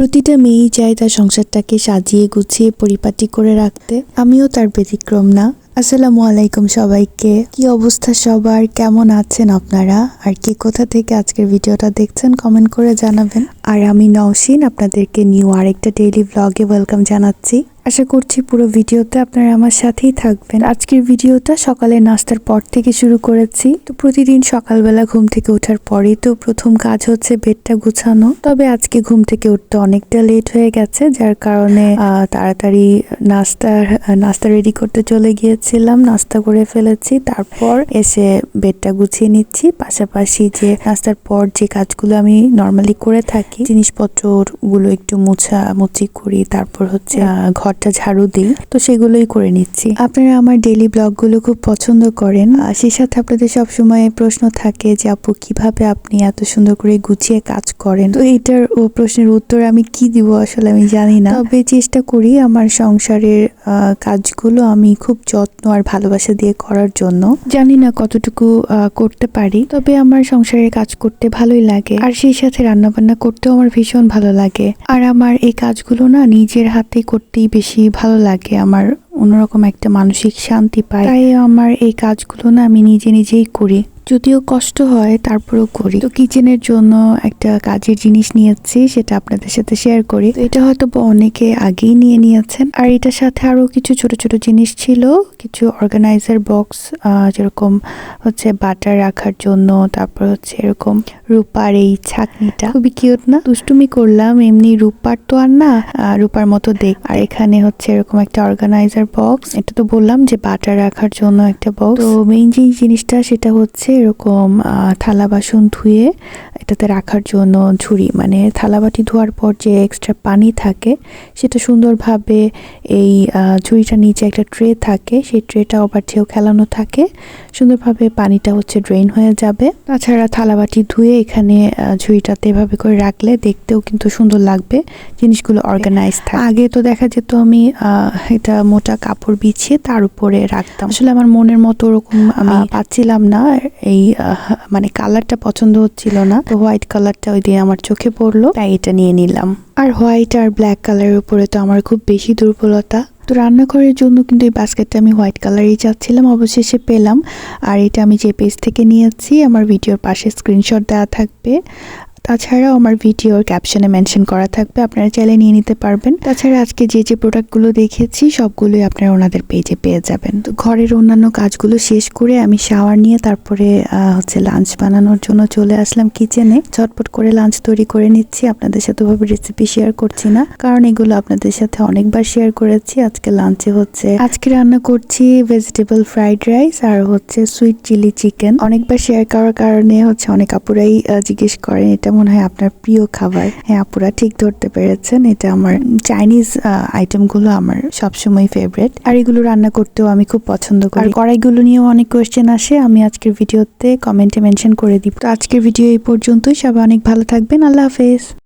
প্রতিটা মেয়েই চায় তার সংসারটাকে সাজিয়ে গুছিয়ে পরিপাটি করে রাখতে। আমিও তার ব্যতিক্রম না। আসসালামু আলাইকুম সবাইকে। কি অবস্থা সবার? কেমন আছেন আপনারা? আর কি কোথা থেকে আজকের ভিডিওটা দেখছেন কমেন্ট করে জানাবেন। আর আমি নওশিন, আপনাদেরকে নিউ আরেকটা ডেইলি ব্লগে ওয়েলকাম জানাচ্ছি। আশা করছি পুরো ভিডিওতে আপনারা আমার সাথেই থাকবেন। আজকের ভিডিওটা সকালে নাস্তার পর থেকে শুরু করেছি। তো প্রতিদিন সকালবেলা ঘুম থেকে ওঠার পরেই তো প্রথম কাজ হচ্ছে বেডটা গুছানো। তবে আজকে ঘুম থেকে উঠতে অনেকটা লেট হয়ে গেছে, যার কারণে তাড়াতাড়ি নাস্তার নাস্তা রেডি করতে চলে গিয়েছিলাম, নাস্তা করে ফেলেছি। তারপর এসে বেডটা গুছিয়ে নিচ্ছি। পাশাপাশি যে নাস্তার পর যে কাজগুলো আমি নর্মালি করে থাকি জিনিসপত্রগুলো একটু মোছা মুছি করি তারপর হচ্ছে ঘরটা ঝাড়ু দিই। তো সেগুলোই করে নিচ্ছি। আপনারা আমার ডেইলি ব্লগগুলো খুব পছন্দ করেন। আর সেই সাথে আপনাদের সবসময় প্রশ্ন থাকে যে আপু কীভাবে আপনি এত সুন্দর করে গুছিয়ে কাজ করেন? তো এইটার ও প্রশ্নের উত্তর আমি কি দিব আসলে আমি জানি না। তবে চেষ্টা করি আমার সংসারের আহ, কাজগুলো আমি খুব যত্ন আর ভালোবাসা দিয়ে করার জন্য। জানি না কতটুকু আহ, করতে পারি তবে আমার সংসারের কাজ করতে ভালোই লাগে। আর সেই সাথে রান্না বান্না করতেও আমার ভীষণ ভালো লাগে। আর আমার এই কাজগুলো না নিজের হাতে করতেই বেশি ভালো লাগে। আমার অন্যরকম একটা মানসিক শান্তি পায়। তাই আমার এই কাজগুলো না আমি নিজে নিজেই করি। যদিও কষ্ট হয়, তারপরেও করি। তো কিচেনের জন্য একটা কাজের জিনিস নিয়েছি, সেটা আপনাদের সাথে শেয়ার করি। তো এটা হয়তো অনেকে আগেই নিয়ে নিয়েছেন। আর এটার সাথে আরও কিছু ছোট ছোট জিনিস ছিল। কিছু অর্গানাইজার বক্স যেরকম হচ্ছে বাটার রাখার জন্য, তারপর হচ্ছে এরকম রূপার এই ছাকনিটা। খুবই কিউট না? দুষ্টুমি করলাম, এমনি রূপার তো আর না রূপার মতো দেখ। আর এখানে হচ্ছে এরকম একটা অর্গানাইজার বক্স এটা তো বললাম যে বাটার রাখার জন্য একটা বক্স তো মেইন যে জিনিসটা, সেটা হচ্ছে এরকম থালা বাসন ধুয়ে এটাতে রাখার জন্য ঝুড়ি মানে থালাবাটি ধোয়ার পর যে এক্সট্রা পানি থাকে সেটা সুন্দরভাবে এই ঝুড়িটার নিচে একটা ট্রে থাকে সেই ট্রেটা আবার ঢেউ খেলানো থাকে। সুন্দরভাবে পানিটা হচ্ছে ড্রেন হয়ে যাবে। তাছাড়া থালাবাটি ধুয়ে এখানে ঝুড়িটাতে এভাবে করে রাখলে দেখতেও কিন্তু সুন্দর লাগবে জিনিসগুলো অর্গানাইজ থাকে। আগে তো দেখা যেত আমি এটা মোটা কাপড় বিছিয়ে তার উপরে রাখতাম। আসলে আমার মনের মতো ওরকম আমি পাচ্ছিলাম না এই মানে কালারটা পছন্দ হচ্ছিল না। তো হোয়াইট কালারটা ওই দিন আমার চোখে পড়ল, তাই এটা নিয়ে নিলাম। আর হোয়াইট আর ব্ল্যাক কালারের উপরে তো আমার খুব বেশি দুর্বলতা। তো রান্নাঘরের জন্য কিন্তু এই বাস্কেটটা আমি হোয়াইট কালারই চাচ্ছিলাম, অবশেষে পেলাম। আর এটা আমি যে পেজ থেকে নিয়েছি আমার ভিডিওর পাশে স্ক্রিনশট দেওয়া থাকবে। তাছাড়াও আমার ভিডিওর ক্যাপশনে মেনশন করা থাকবে, আপনারা চাইলে নিয়ে নিতে পারবেন। তাছাড়া আজকে যে যে প্রোডাক্টগুলো দেখেছি, সবগুলোই আপনারা ওনাদের পেজে পেয়ে যাবেন। তো ঘরের অন্যান্য কাজগুলো শেষ করে আমি শাওয়ার নিয়ে তারপরে হচ্ছে লাঞ্চ বানানোর জন্য চলে আসলাম কিচেনে ঝটপট করে লাঞ্চ তৈরি করে নিচ্ছি, আপনাদের সাথে ওভাবে রেসিপি শেয়ার করছি না। কারণ এগুলো আপনাদের সাথে অনেকবার শেয়ার করেছি। আজকে লাঞ্চে হচ্ছে, আজকে রান্না করছি ভেজিটেবল ফ্রাইড রাইস আর হচ্ছে সুইট চিলি চিকেন অনেকবার শেয়ার করার কারণে হচ্ছে অনেক আপুরাই জিজ্ঞেস করেন, এটা মনে হয় আপনার প্রিয় খাবার। হ্যাঁ আপুরা ঠিক ধরতে পেরেছেন। এটা আমার চাইনিজ আইটেমগুলো আমার সবসময় ফেভারেট আর এগুলো রান্না করতেও আমি খুব পছন্দ করি। আর কড়াইগুলো নিয়েও অনেক কোয়েশ্চেন আসে। আমি আজকের ভিডিওতে কমেন্টে মেনশন করে দিব। তো আজকের ভিডিও এই পর্যন্তই। সবাই অনেক ভালো থাকবেন। আল্লাহ হাফেজ।